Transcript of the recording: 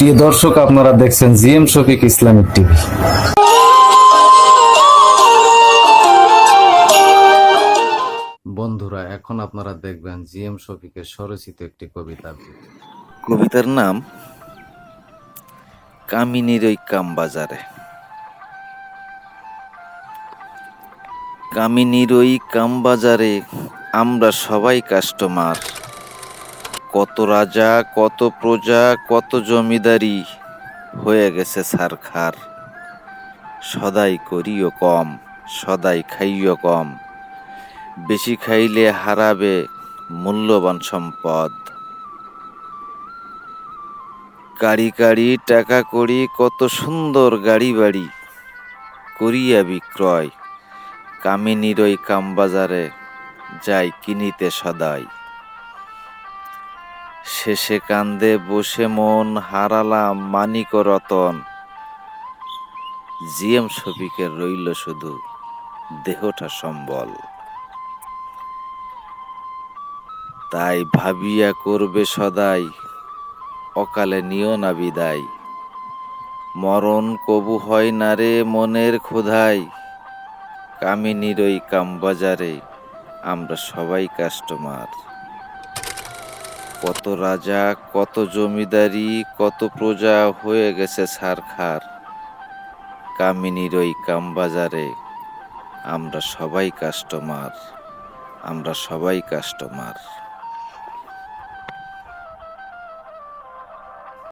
প্রিয় দর্শক আপনারা দেখছেন জিএম শফিক ইসলামিক টিভি। বন্ধুরা এখন আপনারা দেখবেন জিএম শফিকের স্বরচিত একটি কবিতা কবিতার নাম কামিনীর ওই কাম বাজারে কামিনীর ওই কাম বাজারে আমরা সবাই কাস্টমার। কত রাজা, কত প্রজা, কত জমিদারি হয়ে গেছে সারখার। সদাই করিও কম, সদাই খাইও কম। বেশি খাইলে হারাবে মূল্যবান সম্পদ। গাড়ি গাড়ি টাকা করি কত সুন্দর গাড়ি বাড়ি করিয়া বিক্রয়। কামিনীর ওই কামবাজারে যাই কিনিতে সদাই। শেষে কান্দে বসে মন হারালাম মানিক রতন জিএম শফিকের রইল শুধু দেহটা সম্বল। তাই ভাবিয়া করবে সদাই, অকালে নিও না বিদায়। মরণ কবু হয় না রে মনের ক্ষুধাই কামিনীর ওই কামবাজারে আমরা সবাই কাস্টমার। কত রাজা, কত জমিদারি, কত প্রজা হয়ে গেছে সারখার কামিনীর ওই কামবাজারে আমরা সবাই কাস্টমার আমরা সবাই কাস্টমার